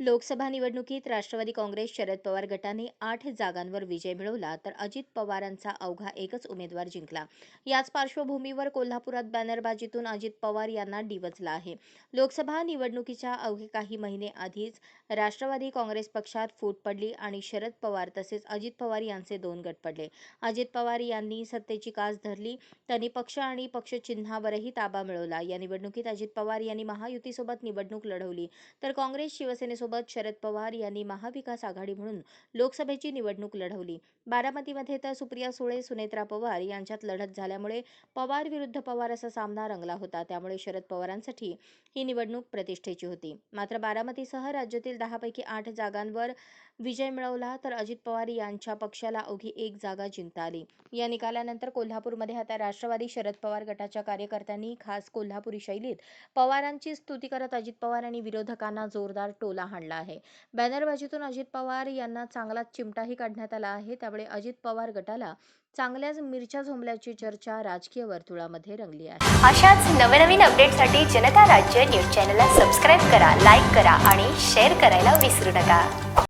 लोकसभा निवडणुकीत राष्ट्रवादी काँग्रेस शरद पवार गटाने आठ जागांवर विजय मिळवला तर अजित पवारांचा अवघा एकच उमेदवार जिंकला. याच पार्श्वभूमीवर कोल्हापुरात बॅनरबाजीतून अजित पवार यांना डिवचला आहे. लोकसभा निवडणुकीच्या अवघे काही महिने आधीच राष्ट्रवादी काँग्रेस पक्षात फूट पडली आणि शरद पवार तसेच अजित पवार यांचे दोन गट पडले. अजित पवार यांनी सत्तेची कास धरली त्यांनी पक्ष आणि पक्षचिन्हावरही ताबा मिळवला. या निवडणुकीत अजित पवार यांनी महायुतीसोबत निवडणूक लढवली तर काँग्रेस शिवसेनेसोबत शरद पवार यांनी महाविकास आघाडी म्हणून लोकसभेची निवडणूक लढवली. बारामतीमध्ये तर सुप्रिया सुळे सुनेत्रा पवार यांच्यात लढत झाल्यामुळे पवार विरुद्ध पवार असा सामना रंगला होता. त्यामुळे शरद पवारांसाठी ही निवडणूक प्रतिष्ठेची होती. मात्र बारामतीसह राज्यातील दहापैकी आठ जागांवर विजय मिळवला तर अजित पवार यांच्या पक्षाला अवघी एक जागा जिंकता आली. या निकालानंतर कोल्हापूरमध्ये आता राष्ट्रवादी शरद पवार गटाच्या कार्यकर्त्यांनी खास कोल्हापुरी शैलीत पवारांची स्तुती करत अजित पवार आणि विरोधकांना जोरदार टोला हाणला आहे. बॅनरबाजीतून अजित पवार यांना चांगलाच चिमटाही काढण्यात आला आहे. त्यामुळे अजित पवार गटाला चांगल्याच मिरच्या झोंबल्याची चर्चा राजकीय वर्तुळामध्ये रंगली आहे. अशाच नवनवीन अपडेटसाठी जनता राज्य न्यूज चॅनलला सबस्क्राईब करा लाईक करा आणि शेअर करायला विसरू नका.